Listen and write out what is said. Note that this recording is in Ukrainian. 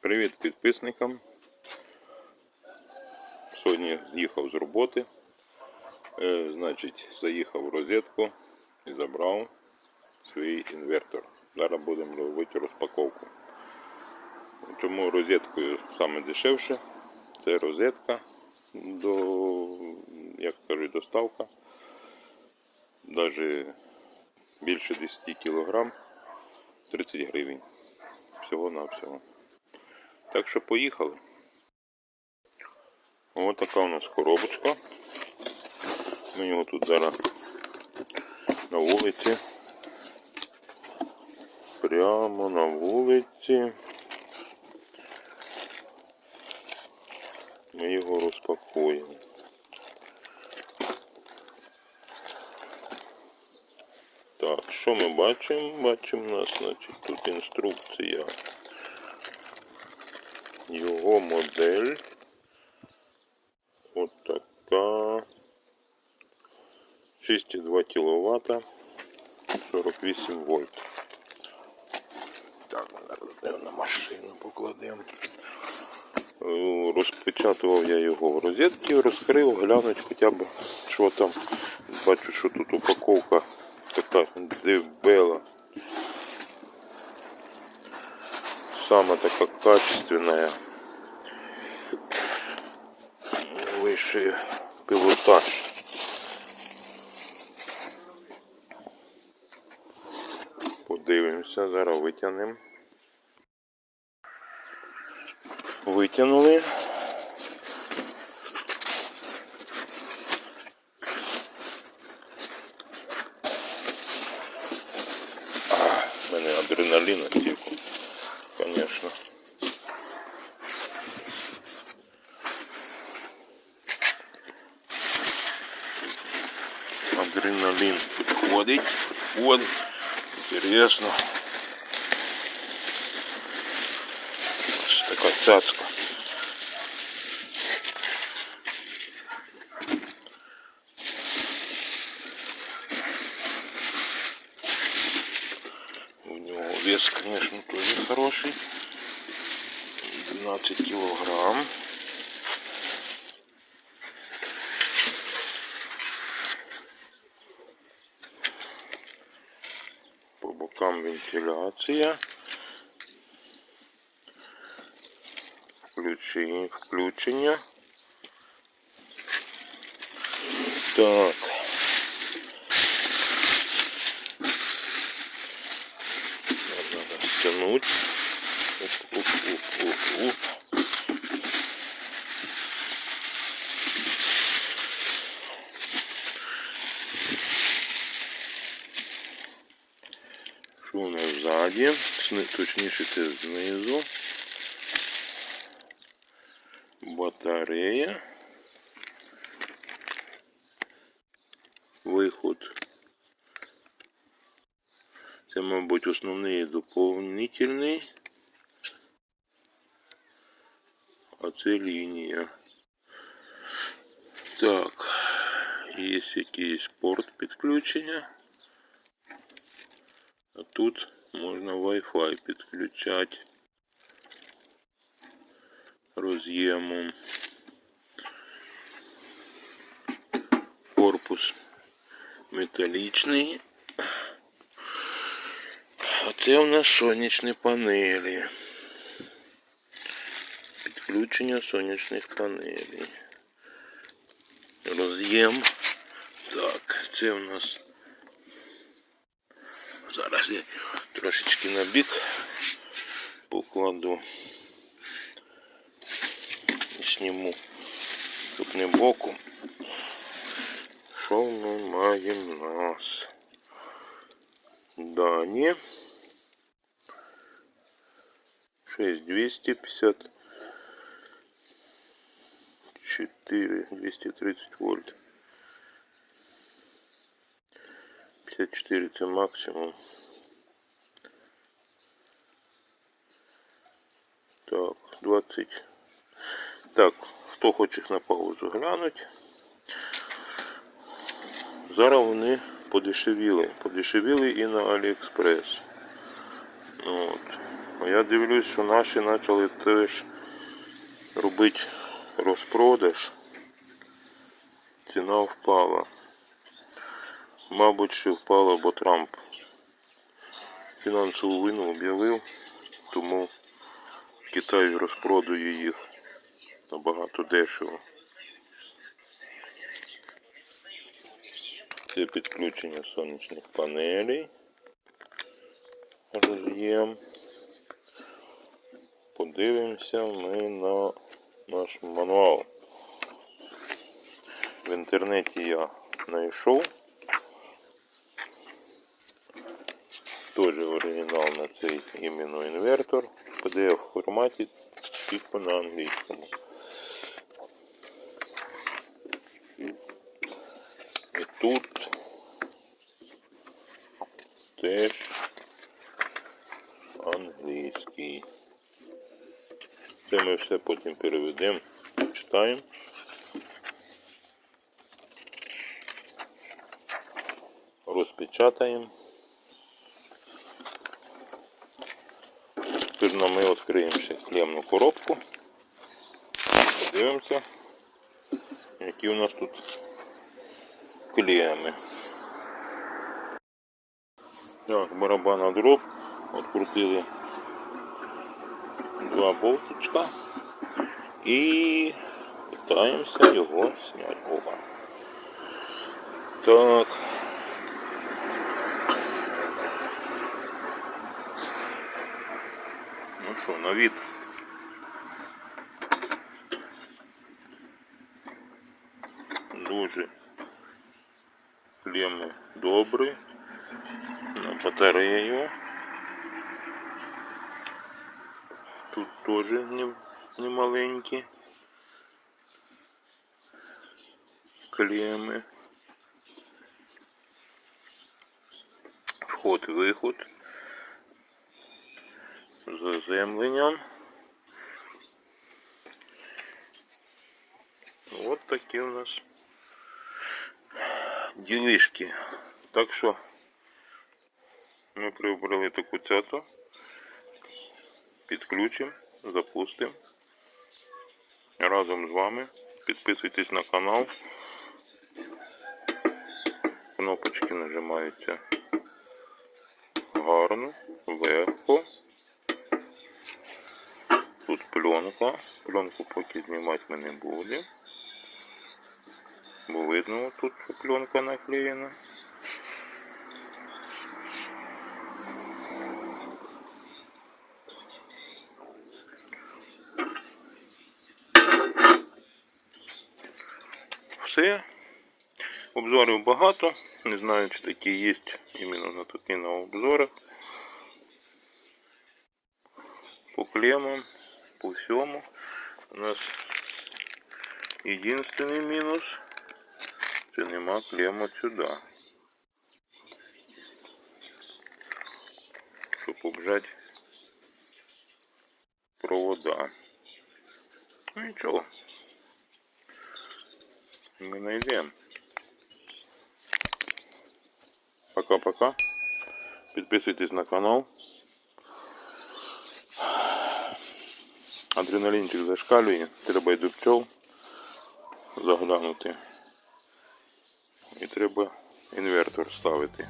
Привіт підписникам. Сьогодні їхав з роботи. Е, значить, заїхав в розетку і забрав свій інвертор. Зараз будемо робити розпаковку. Чому розеткою саме дешевше? Це розетка до, як кажуть, доставка. Навіть більше 10 кг 30 гривень. Всього на всього. Так що поїхали. Ось така у нас коробочка. Ми його тут зараз на вулиці. Прямо на вулиці. Ми його розпакуємо. Так, що ми бачимо? Бачимо у нас, значить, тут інструкція. Його модель. От така. 6,2 кВт. 48 вольт. Так, зараз на машину покладемо. Е, Розпечатував я його в розетки, розкрив, глянуть хоча б що там. Бачу, що тут упаковка така дебела. Самая такая качественная. Высший пилотаж. Подивимося, зараз витягнемо. Витягнули. Адреналин підходить, підходить. Інтересно. Ось така цацка. У него вес, конечно, тоже хороший. 12 килограмм. Бокам вентиляція. Включення. Включення. Так. Нас ззаді? Точніше це знизу. Батарея. Виход. Це, мабуть, основний і доповнительний. А це лінія. Так. Є якийсь порт підключення. А тут можна Wi-Fi підключати роз'ємом. Корпус металічний. А це у нас сонячні панелі. Підключення сонячних панелей. Роз'єм. Так, це у нас Зараз я трошечки на бік покладу і сніму, щоб не боку. Що ми маємо в нас? Дані. 6250 4 230 вольт. 54 це максимум. 20. Так, хто хоче на паузу глянуть. Зараз вони подешевіли. Подешевіли і на Аліекспрес. От. А я дивлюсь, що наші почали теж робити розпродаж. Ціна впала. Мабуть, що впала, бо Трамп фінансову вину об'явив, тому Китай розпродує їх набагато дешево. Це підключення сонячних панелей. Роз'єм. Подивимося ми на наш мануал. В інтернеті я знайшов. Теж оригінал на цей іменно інвертор в PDF форматі, тільки на англійському. І тут теж англійський. Це ми все потім переведемо, читаємо. Розпечатаємо. Тепер ми відкриємо ще клемну коробку. Подивимося, які у нас тут клеми. Так, барабан дроб. Открутили два болтичка і питаємося його зняти. Опа. Так. Ну що, на вид. Дуже клемми добрі. На батарею. Тут теж не, не маленькі. Клемми. Вход-виход. Заземленням. От такі у нас ділишки. Так що ми приобрели таку цяту. Підключимо, запустимо. Разом з вами. Підписуйтесь на канал. Кнопочки нажимаються гарно, легко. Тут пленка. Пленку поки знімати ми не будемо. Бо видно тут, що пленка наклеєна. Все. Обзорів багато. Не знаю, чи такі є іменно на такі на обзорах. По клемам, по всьому. У нас єдиний мінус. Це нема клема сюди. Щоб обжати провода. Ну нічого. Мы найдем. Пока-пока. Підписуйтесь на канал. Адреналінчик зашкалює, треба й до пчол заглянути. І треба інвертор ставити.